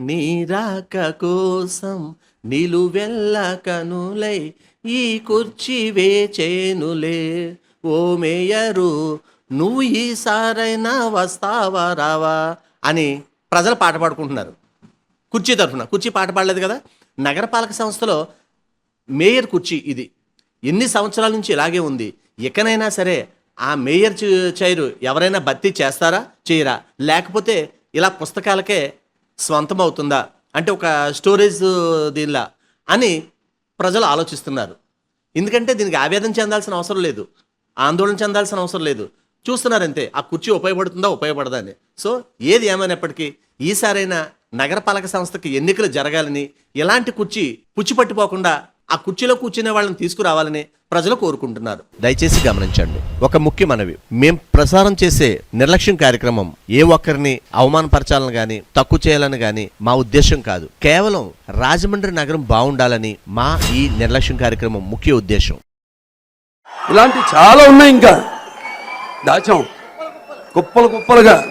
నీరాక కోసం నిలువెల్ల కనులై ఈ కుర్చీ వేచేనులే. ఓ మేయరు నువ్వు ఈసారైనా వస్తావా రావా అని ప్రజలు పాట పాడుకుంటున్నారు. కుర్చీ తరఫున కుర్చీ పాట పాడలేదు కదా? నగరపాలక సంస్థలో మేయర్ కుర్చీ ఇది. ఎన్ని సంవత్సరాల నుంచి ఇలాగే ఉంది? ఎక్కనైనా సరే ఆ మేయర్ చైరు ఎవరైనా భర్తీ చేస్తారా చేయరా? లేకపోతే ఇలా పుస్తకాలకే స్వంతం అవుతుందా అంటే ఒక స్టోరేజ్ దీనిలా అని ప్రజలు ఆలోచిస్తున్నారు. ఎందుకంటే దీనికి ఆవేదన చెందాల్సిన అవసరం లేదు. ఆందోళన చెందాల్సిన అవసరం లేదు. చూస్తున్నారంతే. ఆ కుర్చీ ఉపయోగపడుతుందా? ఉపయోగపడదా అని. సో ఏది ఏమైనప్పటికీ ఈసారైనా నగరపాలక సంస్థకి ఎన్నికలు జరగాలని ఎలాంటి కుర్చీ పుచ్చిపట్టిపోకుండా ఆ కుర్చీలో కూర్చునే వాళ్ళని తీసుకురావాలని ప్రజలు కోరుకుంటున్నారు. దయచేసి గమనించండి ఒక ముఖ్య మనవి. మేం ప్రసారం చేసే నిర్లక్ష్యం కార్యక్రమం ఏ ఒక్కరిని అవమానపరచాలని గాని తక్కువ చేయాలని గాని మా ఉద్దేశం కాదు. కేవలం రాజమండ్రి నగరం బాగుండాలని మా ఈ నిర్లక్ష్యం కార్యక్రమం ముఖ్య ఉద్దేశం. ఇలాంటి చాలా ఉన్నాయి ఇంకా. దాచాం. కుప్పలు కుప్పలుగా.